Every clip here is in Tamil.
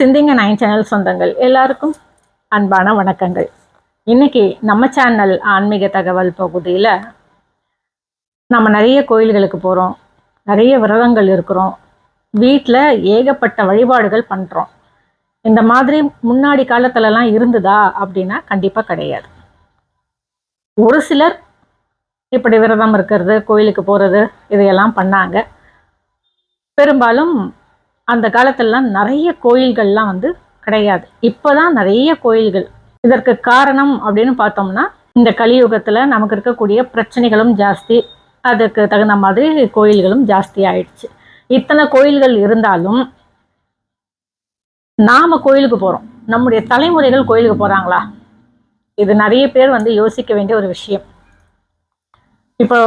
சிந்திங்க நைன் சேனல் சொந்தங்கள். எல்லாருக்கும் அன்பான வணக்கங்கள். இன்னைக்கு நம்ம சேனல் ஆன்மீக தகவல் பகுதியில் நம்ம நிறைய கோயில்களுக்கு போகிறோம் நிறைய விரதங்கள் இருக்கிறோம். வீட்டில் ஏகப்பட்ட வழிபாடுகள் பண்ணுறோம் இந்த மாதிரி முன்னாடி காலத்துலலாம் இருந்ததா அப்படின்னா கண்டிப்பாக கிடையாது. ஒரு சிலர் இப்படி விரதம் இருக்கிறது கோயிலுக்கு போகிறது இதையெல்லாம் பண்ணாங்க. பெரும்பாலும் அந்த காலத்திலலாம் நிறைய கோயில்கள்லாம் வந்து கிடையாது. இப்போதான் நிறைய கோயில்கள். இதற்கு காரணம் அப்படின்னு பார்த்தோம்னா இந்த கலியுகத்தில் நமக்கு இருக்கக்கூடிய பிரச்சனைகளும் ஜாஸ்தி. அதுக்கு தகுந்த மாதிரி கோயில்களும் ஜாஸ்தி ஆயிடுச்சு. இத்தனை கோயில்கள் இருந்தாலும் நாம கோயிலுக்கு போகிறோம் நம்முடைய தலைமுறைகள் கோயிலுக்கு போகிறாங்களா இது நிறைய பேர் வந்து யோசிக்க வேண்டிய ஒரு விஷயம். இப்போ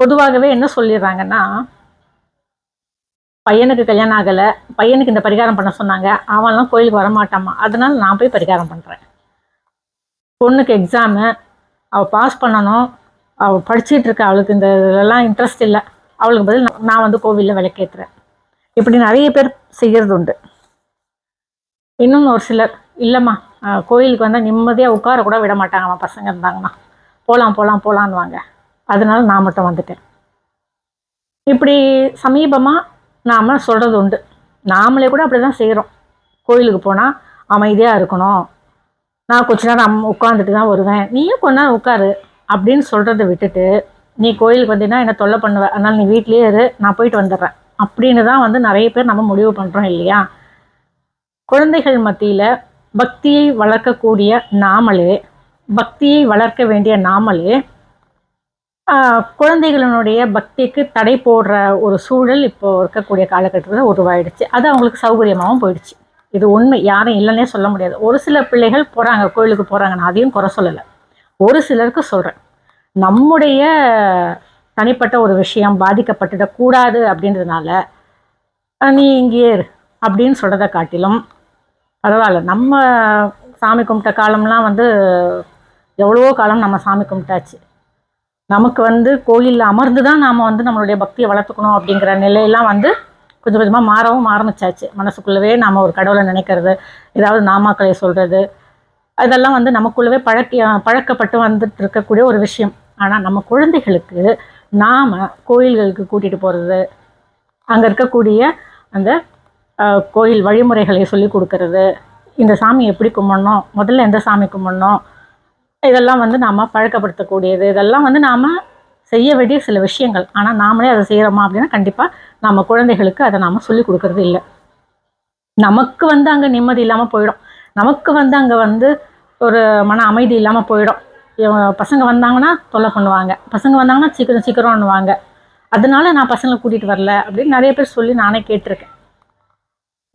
பொதுவாகவே என்ன சொல்லிடுறாங்கன்னா பையனுக்கு கல்யாணம் ஆகலை பையனுக்கு இந்த பரிகாரம் பண்ண சொன்னாங்க அவன்லாம் கோயிலுக்கு வரமாட்டாமா அதனால நான் போய் பரிகாரம் பண்ணுறேன் பொண்ணுக்கு எக்ஸாமு அவள் பாஸ் பண்ணணும் அவள் படிச்சுட்டு இருக்கா அவளுக்கு இந்த இதெல்லாம் இன்ட்ரெஸ்ட் இல்லை. அவளுக்கு பதில் நான் வந்து கோவிலில் விளக்கேற்றுறேன் இப்படி நிறைய பேர் செய்கிறது உண்டு. இன்னும் ஒரு சிலர் இல்லைம்மா கோயிலுக்கு வந்தால் நிம்மதியாக உட்கார கூட விட மாட்டாங்கம்மா பசங்க இருந்தாங்கன்னா. போகலாம் போகலாம் போகலான்னுவாங்க அதனால நான் மட்டும் வந்துட்டேன். இப்படி சமீபமாக நாம் சொல்கிறது உண்டு. நாமளே கூட அப்படி தான் செய்கிறோம் கோயிலுக்கு போனால் அமைதியாக இருக்கணும். நான் கொஞ்ச நேரம் அம் உட்காந்துட்டு தான் வருவேன். நீயும் கொஞ்ச நேரம் உட்காரு அப்படின்னு சொல்கிறத விட்டுட்டு நீ கோயிலுக்கு வந்தீங்கன்னா என்னை தொல்லை பண்ணுவேன் அதனால் நீ வீட்லேயே இரு நான் போயிட்டு வந்துடுறேன். அப்படின்னு தான் வந்து நிறைய பேர் நம்ம முடிவு பண்ணுறோம் இல்லையா? குழந்தைகள் மத்தியில் பக்தியை வளர்க்கக்கூடிய நாமளே பக்தியை வளர்க்க வேண்டிய நாமளே குழந்தைகளினுடைய பக்திக்கு தடை போடுற ஒரு சூழல் இப்போ இருக்கக்கூடிய காலகட்டத்தில் உருவாயிடுச்சு. அது அவங்களுக்கு சௌகரியமாகவும் போயிடுச்சு. இது உண்மை. யாரும் இல்லைன்னே சொல்ல முடியாது. ஒரு சில பிள்ளைகள் போகிறாங்க கோயிலுக்கு போகிறாங்க நான் அதையும் குறை சொல்லலை. ஒரு சிலருக்கு சொல்கிறேன் நம்முடைய தனிப்பட்ட ஒரு விஷயம் பாதிக்கப்பட்டுடக்கூடாது அப்படின்றதுனால நீ இங்கேயே இரு அப்படின்னு சொல்கிறத காட்டிலும் பரவாயில்ல. நம்ம சாமி கும்பிட்ட காலம்லாம் வந்து எவ்வளவோ காலம் நம்ம சாமி கும்பிட்டாச்சு. நமக்கு வந்து கோயிலில் அமர்ந்து தான் நாம் வந்து நம்மளுடைய பக்தியை வளர்த்துக்கணும் அப்படிங்கிற நிலையெல்லாம் வந்து கொஞ்சம் கொஞ்சமாக மாறவும் ஆரம்பிச்சாச்சு. மனசுக்குள்ளவே நாம் ஒரு கடவுளை நினைக்கிறது ஏதாவது நாமாக்களை சொல்கிறது அதெல்லாம் வந்து நமக்குள்ளவே பழக்கிய பழக்கப்பட்டு வந்துட்டு இருக்கக்கூடிய ஒரு விஷயம். ஆனால் நம்ம குழந்தைகளுக்கு நாம் கோயில்களுக்கு கூட்டிகிட்டு போகிறது அங்கே இருக்கக்கூடிய அந்த கோயில் வழிமுறைகளை சொல்லி கொடுக்கறது இந்த சாமி எப்படி கும்பிடணும் முதல்ல எந்த சாமி கும்பிடணும் இதெல்லாம் வந்து நாம் பழக்கப்படுத்தக்கூடியது. இதெல்லாம் வந்து நாம் செய்ய வேண்டிய சில விஷயங்கள். ஆனால் நாமளே அதை செய்கிறோமா அப்படின்னா கண்டிப்பாக நம்ம குழந்தைகளுக்கு அதை நாம் சொல்லி கொடுக்கறது இல்லை. நமக்கு வந்து அங்கே நிம்மதி இல்லாமல் போயிடும். நமக்கு வந்து அங்கே வந்து ஒரு மன அமைதி இல்லாமல் போயிடும். இவங்க பசங்க வந்தாங்கன்னா தொல்லை பண்ணுவாங்க. பசங்க வந்தாங்கன்னா சீக்கிரம் சீக்கிரம்னுவாங்க அதனால நான் பசங்களை கூட்டிகிட்டு வரல அப்படின்னு நிறைய பேர் சொல்லி நானே கேட்டிருக்கேன்.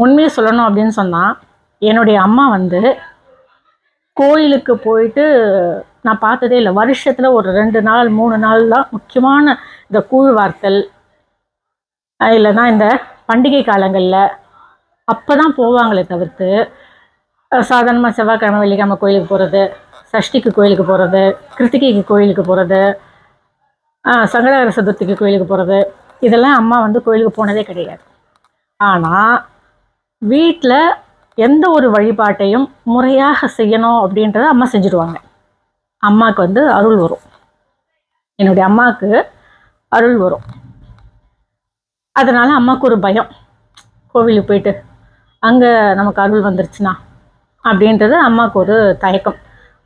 உண்மையை சொல்லணும் அப்படின்னு சொன்னால் என்னுடைய அம்மா வந்து கோயிலுக்கு போயிட்டு நான் பார்த்ததே இல்லை. வருஷத்தில் ஒரு ரெண்டு நாள் மூணு நாள் தான் முக்கியமான இந்த கூழ் வார்த்தல். இல்லைன்னா இந்த பண்டிகை காலங்களில் அப்போ தான் போவாங்களே தவிர்த்து சாதாரணமாக செவ்வாய்க்கிழமை வெள்ளிக்கிழமை கோயிலுக்கு போகிறது சஷ்டிக்கு கோயிலுக்கு போகிறது கிருத்திகைக்கு கோயிலுக்கு போகிறது சங்கடகர சதுர்த்திக்கு கோயிலுக்கு போகிறது இதெல்லாம் அம்மா வந்து கோயிலுக்கு போனதே கிடையாது. ஆனால் வீட்டில் எந்த ஒரு வழிபாட்டையும் முறையாக செய்யணும் அப்படின்றத அம்மா செஞ்சுடுவாங்க. அம்மாவுக்கு வந்து அருள் வரும். என்னுடைய அம்மாவுக்கு அருள் வரும். அதனால் அம்மாவுக்கு ஒரு பயம். கோவிலுக்கு போயிட்டு அங்கே நமக்கு அருள் வந்துருச்சுன்னா அப்படின்றது அம்மாவுக்கு ஒரு தயக்கம்.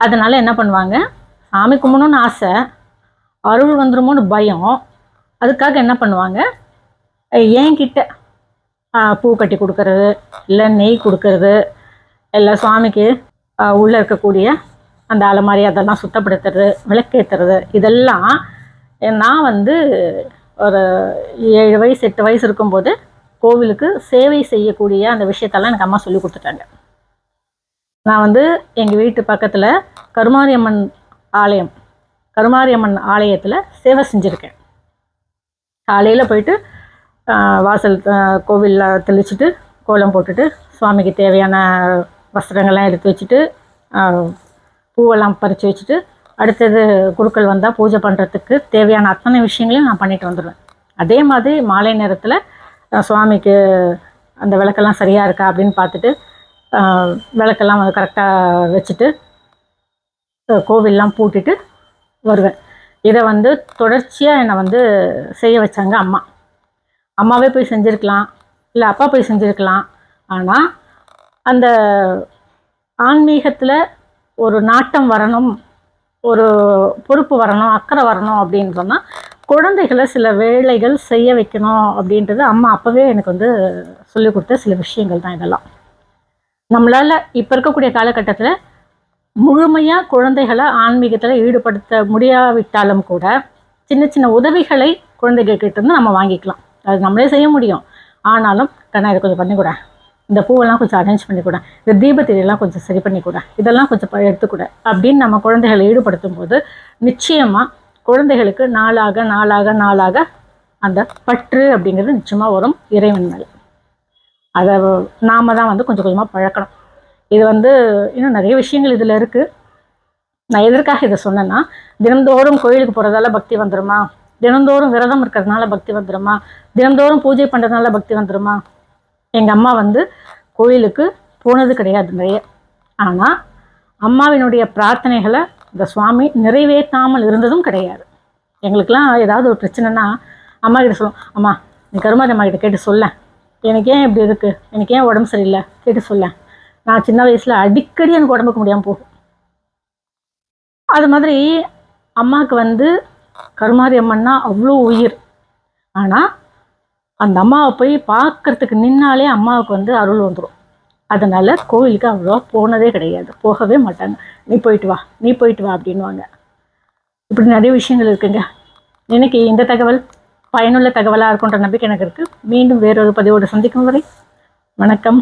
அதனால் என்ன பண்ணுவாங்க சாமி கும்பிடணும்னு ஆசை அருள் வந்துருமோன்னு பயம். அதுக்காக என்ன பண்ணுவாங்க என்கிட்ட பூ கட்டி கொடுக்கறது இல்லை நெய் கொடுக்கறது இல்லை சுவாமிக்கு உள்ளே இருக்கக்கூடிய அந்த அலமாரி அதெல்லாம் சுத்தப்படுத்துறது விளக்கேற்றுறது இதெல்லாம் நான் வந்து ஒரு ஏழு வயசு எட்டு வயசு இருக்கும்போது கோவிலுக்கு சேவை செய்யக்கூடிய அந்த விஷயத்தெல்லாம் எனக்கு அம்மா சொல்லி கொடுத்துட்டாங்க. நான் வந்து எங்கள் வீட்டு பக்கத்தில் கருமாரியம்மன் ஆலயம் கருமாரியம்மன் ஆலயத்தில் சேவை செஞ்சுருக்கேன். காலையில் போயிட்டு வாசல் கோவிலில் தெளிச்சுட்டு கோலம் போட்டுட்டு சுவாமிக்கு தேவையான வஸ்திரங்கள்லாம் எடுத்து வச்சுட்டு பூவெல்லாம் பறித்து வச்சுட்டு அடுத்தது குருக்கள் வந்தால் பூஜை பண்ணுறதுக்கு தேவையான அத்தனை விஷயங்களையும் நான் பண்ணிட்டு வந்துடுவேன் அதே மாதிரி மாலை நேரத்தில் சுவாமிக்கு அந்த விளக்கெல்லாம் சரியாக இருக்கா அப்படின்னு பார்த்துட்டு விளக்கெல்லாம் கரெக்டாக வச்சுட்டு கோவிலெலாம் பூட்டிட்டு வருவேன். இதை வந்து தொடர்ச்சியாக என்னை வந்து செய்ய வச்சாங்க அம்மா. அம்மாவே போய் செஞ்சுருக்கலாம் இல்லை அப்பா போய் செஞ்சுருக்கலாம். ஆனால் அந்த ஆன்மீகத்தில் ஒரு நாட்டம் வரணும் ஒரு பொறுப்பு வரணும் அக்கறை வரணும் அப்படின்னு சொன்னால் குழந்தைகளை சில வேலைகள் செய்ய வைக்கணும் அப்படின்றது அம்மா அப்போவே எனக்கு வந்து சொல்லிக் கொடுத்த சில விஷயங்கள் தான் இதெல்லாம். நம்மளால் இப்போ இருக்கக்கூடிய காலகட்டத்தில் முழுமையாக குழந்தைகளை ஆன்மீகத்தில் ஈடுபடுத்த முடியாவிட்டாலும் கூட சின்ன சின்ன உதவிகளை குழந்தைகள்கிட்ட இருந்து நம்ம வாங்கிக்கலாம். அது நம்மளே செய்ய முடியும். ஆனாலும் கண்ணா இதை கொஞ்சம் பண்ணிக்கூட இந்த பூவெல்லாம் கொஞ்சம் அரேஞ்ச் பண்ணிக்கூட இந்த தீபத்திரியெல்லாம் கொஞ்சம் சரி பண்ணிக்கூட இதெல்லாம் கொஞ்சம் எடுத்துக்கூட அப்படின்னு நம்ம குழந்தைகளை ஈடுபடுத்தும் போது நிச்சயமாக குழந்தைகளுக்கு நாளாக நாளாக நாளாக அந்த பற்று அப்படிங்கிறது நிச்சயமாக வரும் இறைவன் மேலே அதை நாம தான் வந்து கொஞ்சம் கொஞ்சமாக பழக்கணும். இது வந்து இன்னும் நிறைய விஷயங்கள் இதில் இருக்குது நான் எதற்காக இதை சொன்னேன்னா தினந்தோறும் கோயிலுக்கு போகிறதால பக்தி வந்துருமா? தினந்தோறும் விரதம் இருக்கிறதுனால பக்தி வந்துடுமா தினந்தோறும் பூஜை பண்ணுறதுனால பக்தி வந்துடுமா எங்கள் அம்மா வந்து கோயிலுக்கு போனது கிடையாது நிறைய. ஆனால் அம்மாவினுடைய பிரார்த்தனைகளை இந்த சுவாமி நிறைவேற்றாமல் இருந்ததும் கிடையாது. எங்களுக்கெல்லாம் ஏதாவது ஒரு பிரச்சனைனா அம்மா கிட்ட சொல்லுவோம் அம்மா நீ கருமாரி அம்மா கிட்ட கேட்டு சொல்ல எனக்கு ஏன் இப்படி இருக்குது எனக்கு ஏன் உடம்பு சரியில்லை? கேட்டு சொல்ல நான் சின்ன வயசில் அடிக்கடி எனக்கு உடம்புக்கு முடியாமல் போகும். அது மாதிரி அம்மாவுக்கு வந்து கருமாரி அம்மன்னா அவ்வளோ உயிர். ஆனால் அந்த அம்மாவை போய் பார்க்கறதுக்கு நின்னாலே அம்மாவுக்கு வந்து அருள் வந்துடும் அதனால் கோவிலுக்கு அவ்வளோ போனதே கிடையாது. போகவே மாட்டாங்க. நீ போயிட்டு வா நீ போயிட்டு வா அப்படின்வாங்க இப்படி நிறைய விஷயங்கள் இருக்குங்க. இன்னைக்கு இந்த தகவல் பயனுள்ள தகவலாக இருக்குன்ற நம்பிக்கை எனக்கு இருக்குது மீண்டும் வேறொரு பதிவோடு சந்திக்கும் வரை வணக்கம்.